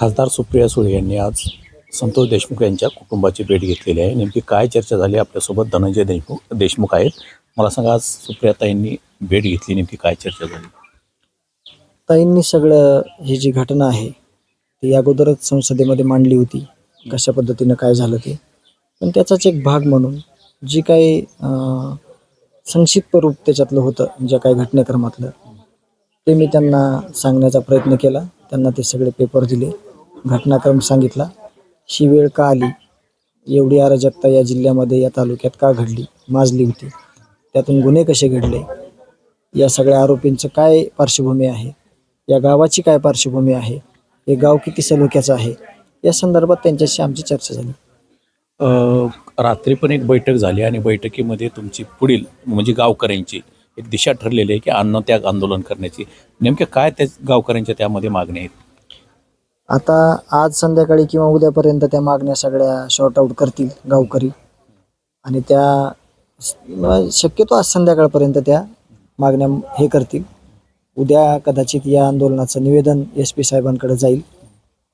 खासदार सुप्रिया सुळे यांनी आज संतोष देशमुख यांच्या कुटुंबाची भेट घेतलेली आहे. नेमकी काय चर्चा झाली आपल्यासोबत? धनंजय देशमुख देशमुख आहेत. मला सांगा आज सुप्रियाताईंनी भेट घेतली. नेमकी काय चर्चा झाली? ताईंनी सगळं ही जी घटना आहे ती अगोदरच संसदेमध्ये मांडली होती. कशा पद्धतीनं काय झालं ते. पण त्याचाच एक भाग म्हणून जी काही संक्षिप्त रूप त्याच्यातलं होतं ज्या काही घटनाक्रमातलं ते मी त्यांना सांगण्याचा प्रयत्न केला. त्यांना ते सगळे पेपर दिले. घटनाक्रम सांगितला. ही वेळ का आली? एवढी अराजकता या जिल्ह्यामध्ये या तालुक्यात का घडली? माजली होती. त्यातून गुन्हे कसे घडले? या सगळ्या आरोपींचं काय पार्श्वभूमी आहे? या गावाची काय पार्श्वभूमी आहे? हे गाव किती सलोख्याचं आहे? या संदर्भात त्यांच्याशी आमची चर्चा झाली. रात्री पण एक बैठक झाली आणि बैठकीमध्ये तुमची पुढील म्हणजे गावकऱ्यांची एक दिशा ठरलेली आहे की अन्नत्याग आंदोलन करण्याची. नेमक्या काय त्या गावकऱ्यांच्या त्यामध्ये मागण्या आहेत? आता आज संध्याकाळी किंवा उद्यापर्यंत त्या मागण्या सगळ्या शॉर्ट आऊट करतील गावकरी. आणि त्या शक्यतो आज संध्याकाळपर्यंत त्या मागण्या हे करतील. उद्या कदाचित या आंदोलनाचं निवेदन एस पी साहेबांकडे जाईल.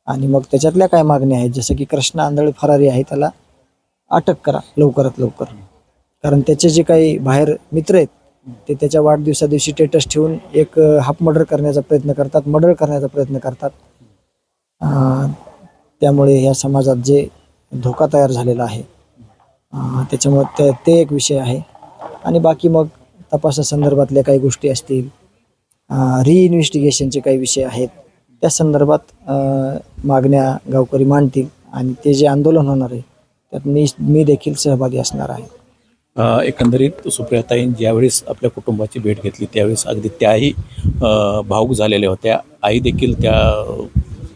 आणि मग त्याच्यातल्या काय मागण्या आहेत? जसं की कृष्ण आंधळे फरारी आहे त्याला अटक करा लवकरात लवकर. कारण त्याचे जे काही बाहेर मित्र आहेत ते त्याच्या वाढदिवसा दिवशी स्टेटस ठेवून एक हाफ मर्डर करण्याचा प्रयत्न करतात मर्डर करण्याचा प्रयत्न करतात. त्यामुळे या समाजात जे धोका तयार झालेला आहे त्याच्यामुळे ते ते एक विषय आहे. आणि बाकी मग तपासासंदर्भातल्या काही गोष्टी असतील रिइन्व्हेस्टिगेशनचे काही विषय आहेत त्या संदर्भात मागण्या गावकरी मांडतील आणि ते जे आंदोलन होणार आहे त्यात मी मी देखील सहभागी असणार आहे. एकंदरीत सुप्रियाताईं ज्यावेळेस आपल्या कुटुंबाची भेट घेतली त्यावेळेस अगदी त्याही भावूक झालेल्या होत्या. आई देखील त्या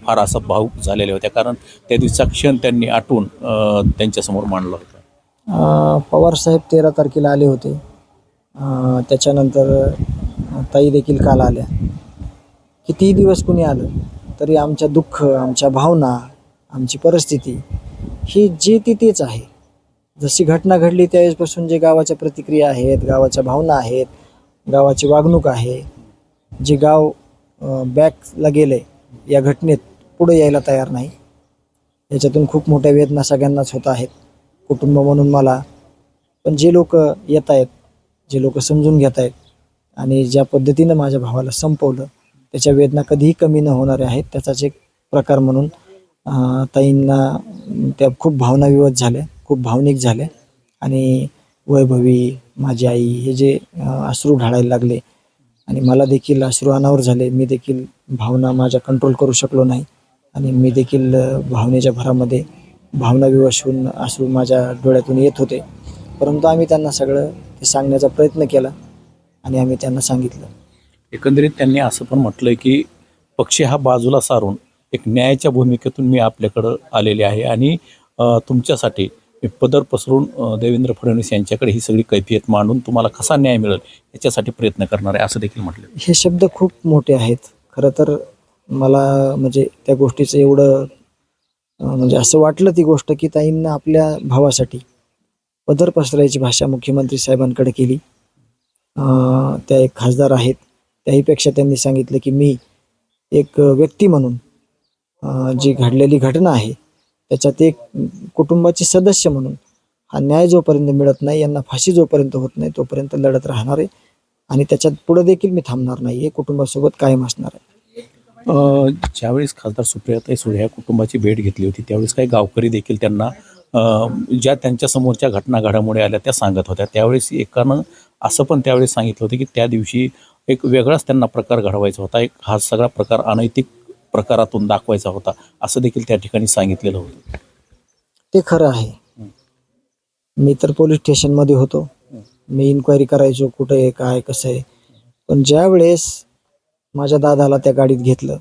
फार असं भाऊक झालेल्या होत्या कारण त्या दिवसाचा क्षण त्यांनी आठवून त्यांच्यासमोर मांडला होता. पवार पवारसाहेब तेरा तारखेला आले होते. त्याच्यानंतर ताई देखील काल आल्या. कितीही दिवस कुणी आलं तरी आमच्या दुःख आमच्या भावना आमची परिस्थिती ही जी ती तेच आहे. जशी घटना घडली त्यावेळेसपासून जे गावाच्या प्रतिक्रिया आहेत गावाच्या भावना आहेत गावाची वागणूक आहे जे गाव बॅकला गेलं आहे या घटनेत पुढे यायला तयार नाही. याच्यातून खूप मोठ्या वेदना सगळ्यांनाच होत आहेत. कुटुंब म्हणून मला. पण जे लोक येत आहेत जे लोक समजून घेत आहेत आणि ज्या पद्धतीनं माझ्या भावाला संपवलं त्याच्या वेदना कधीही कमी न होणाऱ्या आहेत. त्याचाच एक प्रकार म्हणून ताईंना त्या खूप भावनाविवत झाल्या खूप भावनिक झाल्या. आणि वैभवी माझी आई हे जे अश्रू ढाळायला लागले आणि मला देखील अश्रू अनावर झाले मी देखील भावना माझ्या कंट्रोल करू शकलो नाही. आणि मी देखील भावनेच्या भरामध्ये भावना विवश होऊन अश्रू माझ्या डोळ्यातून येत होते. परंतु आम्ही त्यांना सगळं ते सांगण्याचा प्रयत्न केला आणि आम्ही त्यांना सांगितलं. एकंदरीत त्यांनी असं पण म्हटलंय की पक्ष हा बाजूला सारून एक न्यायाच्या भूमिकेतून मी आपल्याकडं आलेले आहे आणि तुमच्यासाठी मी पदर पसरून देवेंद्र फडणवीस यांच्याकडे ही सगळी कैफियत मांडून तुम्हाला कसा न्याय मिळेल याच्यासाठी प्रयत्न करणार आहे असं देखील म्हटलं हे शब्द खूप मोठे आहेत. खरं तर मला म्हणजे त्या गोष्टीचं एवढं म्हणजे असं वाटलं ती गोष्ट की ताईंना आपल्या भावासाठी पदर पसरायची भाषा मुख्यमंत्री साहेबांकडे केली. त्या एक खासदार आहेत. त्याहीपेक्षा त्यांनी सांगितलं की मी एक व्यक्ती म्हणून जी घडलेली घटना आहे त्याच्यात एक कुटुंबाची सदस्य म्हणून हा न्याय जोपर्यंत मिळत नाही यांना फाशी जोपर्यंत होत नाही तोपर्यंत लढत राहणार आहे. आणि त्याच्यात पुढे देखील मी थांबणार नाही हे कुटुंबासोबत कायम असणार आहे. ज्यावेळेस खासदार सुप्रियाताई सुळे या कुटुंबाची भेट घेतली होती त्यावेळेस काही गावकरी देखील त्यांना ज्या त्यांच्या समोरच्या घटना घडामोडी आल्या त्या सांगत होत्या. त्यावेळेस एकानं असं पण त्यावेळेस सांगितलं होतं की त्या दिवशी एक वेगळाच त्यांना प्रकार घडवायचा होता एक हा सगळा प्रकार अनैतिक प्रकारातून दाखवायचा होता असं देखील त्या ठिकाणी सांगितलेलं होतं. ते खरं आहे. मी तर पोलीस स्टेशनमध्ये होतो. मी इन्क्वायरी करायचो कुठं आहे काय कसं आहे. पण ज्या वेळेस माझ्या दादाला त्या गाडीत घेतलं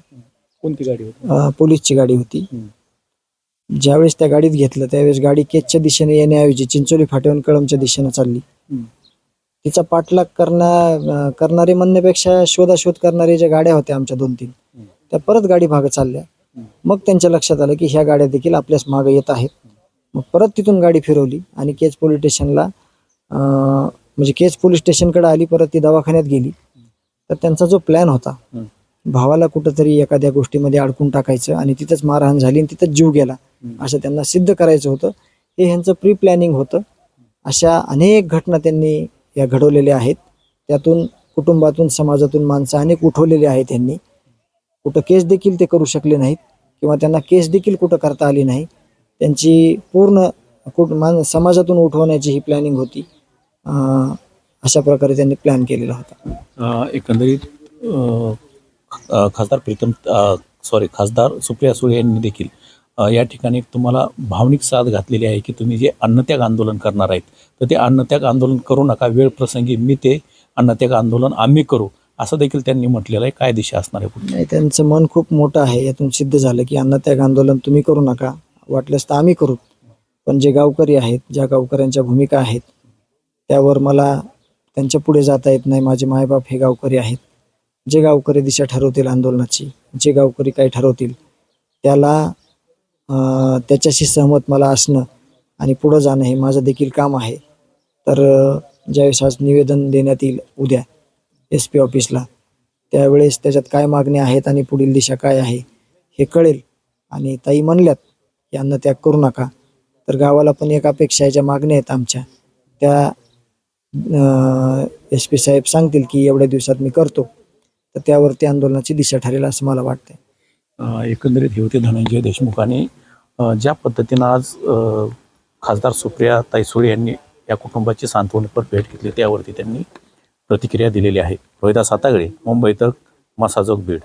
कोणती गाडी होती अं, पोलीसची गाडी होती हम्म. ज्यावेळेस त्या गाडीत घेतलं त्यावेळेस गाडी केजच्या दिशेने येण्याऐवजी चिंचोली फाट्यावरून कळमच्या दिशेनं चालली हम्म. तिचा पाठलाग करण्या करणारे म्हणण्यापेक्षा शोधाशोध करणारे ज्या गाड्या होत्या आमच्या दोन तीन हम्म. त्या परत गाडी मागं चालल्या. मग त्यांच्या लक्षात आलं की ह्या गाड्या देखील आपल्याच मागं येत आहेत मग परत तिथून गाडी फिरवली आणि केज पोलीस स्टेशनला अं, म्हणजे केज पोलीस स्टेशनकडे आली परत ती दवाखान्यात गेली तर त्यांचा जो प्लॅन होता. भावाला कुठंतरी एखाद्या गोष्टीमध्ये अडकून टाकायचं आणि तिथंच मारहाण झाली आणि तिथंच जीव गेला असं त्यांना सिद्ध करायचं होतं. हे ह्यांचं प्री प्लॅनिंग होतं. अशा अनेक घटना त्यांनी या घडवलेल्या आहेत. त्यातून कुटुंबातून समाजातून माणसं अनेक उठवलेली आहेत त्यांनी कुठं केस देखील ते करू शकले नाहीत किंवा त्यांना केस देखील कुठं करता आली नाही. त्यांची पूर्ण कुट मान समाजातून उठवण्याची ही प्लॅनिंग होती. अशा प्रकारे त्यांनी प्लॅन केलेला होता. अ, एकंदरीत अ, अ, खासदार प्रीतम सॉरी खासदार सुप्रिया सुळे यांनी देखील अ, या ठिकाणी तुम्हाला भावनिक साथ घातलेली आहे की तुम्ही जे अन्नत्याग आंदोलन करणार आहेत तर ते अन्नत्याग आंदोलन करू नका. वेळ प्रसंगी मी ते अन्नत्याग आंदोलन आम्ही करू असं देखील त्यांनी म्हटलेलं आहे. काय दिशा असणार आहे पुढे. नाही त्यांचं मन खूप मोठं आहे. यातून सिद्ध झालं की अन्नत्याग आंदोलन तुम्ही करू नका. वाटल्यास तर आम्ही करू. पण जे गावकरी आहेत ज्या गावकऱ्यांच्या भूमिका आहेत त्यावर मला त्यांच्या पुढे जाता येत नाही. माझे मायबाप हे गावकरी आहेत. जे गावकरी दिशा ठरवतील आंदोलनाची जे गावकरी काय ठरवतील त्याला त्याच्याशी सहमत मला असणं आणि पुढं जाणं हे माझं देखील काम आहे. तर ज्यावेळेस आज निवेदन देण्यात येईल उद्या एस पी ऑफिसला त्यावेळेस त्याच्यात काय मागण्या आहेत आणि पुढील दिशा काय आहे हे कळेल. आणि ताई म्हणल्यात यांना त्याग करू नका. तर गावाला पण एक अपेक्षा आहे ज्या मागण्या आहेत आमच्या त्या एस पी साहेब सांगतील की एवढ्या दिवसात मी करतो. तर त्यावरती आंदोलनाची दिशा ठरेल असं मला वाटतंय. एकंदरीत हे होते धनंजय देशमुखांनी ज्या पद्धतीनं आज खासदार सुप्रिया ताई सुळे यांनी या कुटुंबाची सांत्वनपर भेट घेतली त्यावरती त्यांनी प्रतिक्रिया दिलेली आहे. रोहिदास सातागळे मुंबई मासाजोग मसाजोग बीड.